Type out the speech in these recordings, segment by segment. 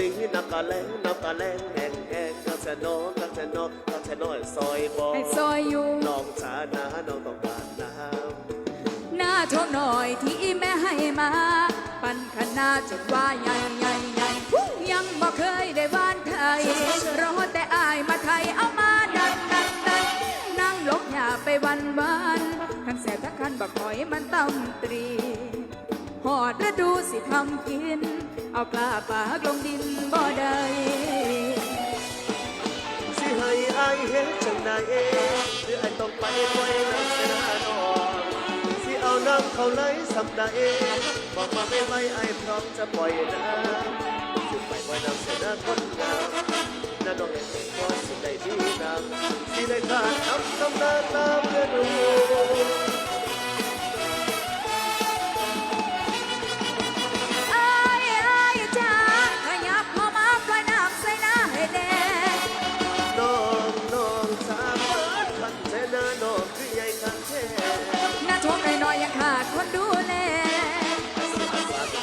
ดีนักกะแลงนักกะแลงแห้งแห้งกักชะโนกักชะโนกักชะโนซอยบอให้ซอยอยู่น้องชานาน้องต้องการน้หน้าโทษหน่อยที่แม่ให้มา ปันขนาดจนว่าใหญ่ใหญ่ใหญ่ยังบ่เคยได้บ้านไทยรอแต่อายมาไทยเอามาดันดันดันนั่งลบหยาไปวันวันทั้งแสบทั้งคันบักหอยมันตำตรี หอดฤดูสิทำกิน เอากล้าปากลงดินบ่ได้สิให้อายเห็นจังใดหรือไอายต้องไปไว้น้ำเสนาน้องสิเอาน้ำเขาไหลสับใดบอกมาไม่ไหวไอายพร้อมจะปล่อยน้ำสิไปไว้น้ำเสนาคนงามน้าน้องเห็นก่อนสิได้ดีนำสิได้ขาดน้ำน้ำนาตา ดูแล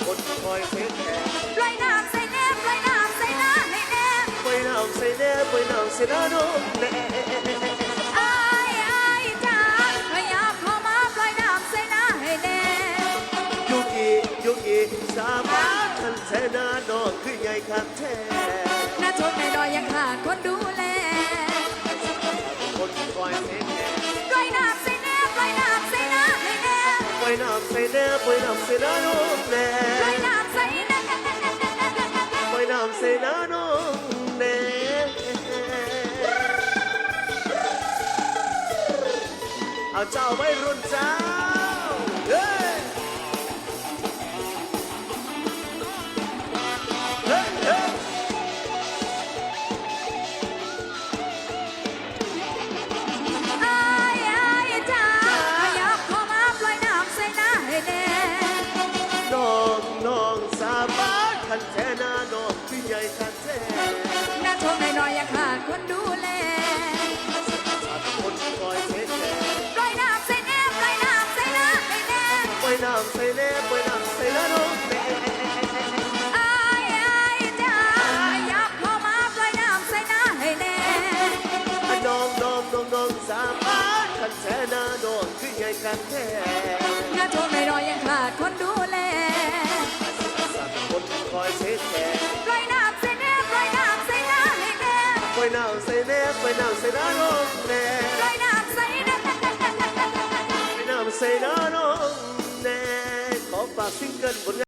คนคอยเทคแคร์ปล่อยน้ำใส่แนบปล่อยน้ำใส่หน้าให้แนบไปน้ำใส่แน่ไปน้ำใส่หน้าน้องแน่อายอายจ้าขยับเข้ามาปล่อยน้ำใส่หน้าให้แนบยุกิยุกิสามารถขันเจนาน้องคือใหญ่ขันแท้ หน้าชมน้อยยังข น้ำใส่แน่ไปน้ำใส่นาน้องแน่ปล่อยน้ำใส่แนบไปน้ำใส่นาน้องแน่เอาเจ้าไว้รุ่นเจ้าเฮ้ นขันแท้นาน้องพี่ใหญ่ขันแท้หน้าชมน้อยๆยังขาดคนดูแลคนคอยเทคแคร์ปล่อยน้ำใส่แนบปล่อยน้ำใส่หน้าให้แนบไปน้ำใส่แน่ไปน้ำใส่ละน้องแน่อายอายจ้าขยับเข้ามาปล่อยน้ำใส่หน้าให้แนบน้องน้องน้องน้องสาบานขันแท้นาน้องพี่ใหญ่ขันแท้หน้าชมน้อยๆยังขาดคนดู ไปน้ำใส่ละน้องแน่ปล่น้ำใส่แนาไปน้ำใส่ละน้องแน่ขอฝากซิงเกิลผลงาน